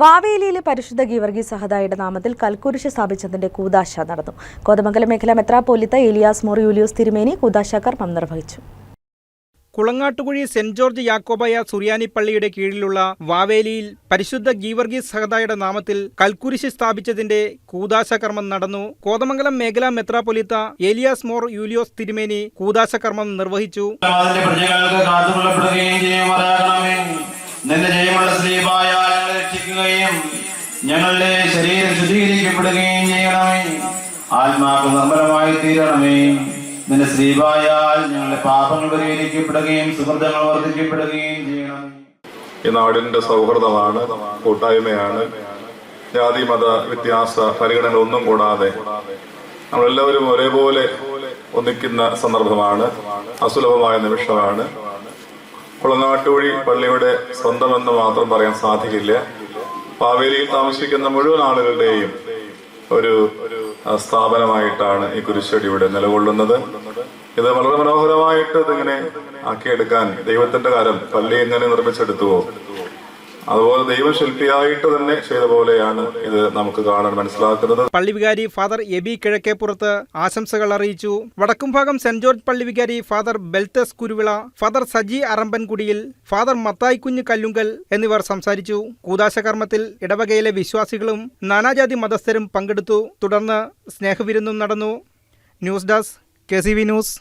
വാവേലിയിലെ പരിശുദ്ധ ഗീവർഗി സഹദായുടെ നാമത്തിൽ കൽക്കുരിശ് സ്ഥാപിച്ചതിന്റെ കൂതാശ നടന്നു. കോതമംഗലം മേഖല മെത്രാപ്പോലിത്ത ഏലിയാസ് മോർ യൂലിയോസ് തിരുമേനി കൂതാശ കർമ്മം നിർവഹിച്ചു. കുളങ്ങാട്ടുകുഴി സെന്റ് ജോർജ് യാക്കോബായ സുറിയാനി പള്ളിയുടെ കീഴിലുള്ള വാവേലിയിൽ പരിശുദ്ധ ഗീവർഗീസ് സഹദായുടെ നാമത്തിൽ കൽക്കുരിശ് സ്ഥാപിച്ചതിന്റെ കൂതാശ കർമ്മം നടന്നു. കോതമംഗലം മേഖലാ മെത്രാപ്പൊലിത്ത ഏലിയാസ് മോർ യൂലിയോസ് തിരുമേനി കൂതാശ കർമ്മം നിർവഹിച്ചു ഞങ്ങളുടെ ശരീരം ശുദ്ധീകരിക്കപ്പെടുകയും ചെയ്യണമേ. ആത്മാവ് നിർമ്മലമായി തീരണമേ. നിന്റെ ശ്രീവായാൽ ഞങ്ങളുടെ പാപങ്ങൾ പരിഹരിക്കപ്പെടുകയും സുഹൃതങ്ങൾ വർദ്ധിക്കപ്പെടുകയും ചെയ്യണം ഈ നാടിന്റെ സൗഹൃദമാണ് കൂട്ടായ്മയാണ്. ജാതി മത വ്യത്യാസ പരിഗണന ഒന്നും കൂടാതെ നമ്മളെല്ലാവരും ഒരേപോലെ ഒന്നിക്കുന്ന സന്ദർഭമാണ് അസുലഭമായ നിമിഷമാണ്. കുളനാട്ടുവഴി പള്ളിയുടെ സ്വന്തമെന്ന് മാത്രം പറയാൻ സാധിക്കില്ല. പാവേലിയിൽ താമസിക്കുന്ന മുഴുവൻ ആളുകളുടെയും ഒരു സ്ഥാപനമായിട്ടാണ് ഈ കുരിശടി ഇവിടെ നിലകൊള്ളുന്നത്. ഇത് വളരെ മനോഹരമായിട്ട് ഇതിങ്ങനെ ആക്കിയെടുക്കാൻ ദൈവത്തിന്റെ കാലം പള്ളി എങ്ങനെ നിർമ്മിച്ചെടുത്തുവോ? അതുപോലെ ദൈവശില്പിയായിട്ട് തന്നെ ചെയ്ത പോലെയാണ് ഇത് നമുക്ക് കാണാൻ മനസ്സിലാക്കുന്നത്. പള്ളിവികാരി ഫാദർ എബി കിഴക്കേപ്പുറത്ത് ആശംസകൾ അറിയിച്ചു. വടക്കുംഭാഗം സെന്റ് ജോർജ് പള്ളിവികാരി father ബെൽത്തസ് Kuruvila father Saji അറമ്പൻകുടിയിൽ father Mathai Kunju Kallungal എന്നിവർ സംസാരിച്ചു. കൂതാശ കർമ്മത്തിൽ ഇടവകയിലെ വിശ്വാസികളും നാനാജാതി മതസ്ഥരും പങ്കെടുത്തു. തുടർന്ന് സ്നേഹവിരുന്നും നടന്നു. News desk K news.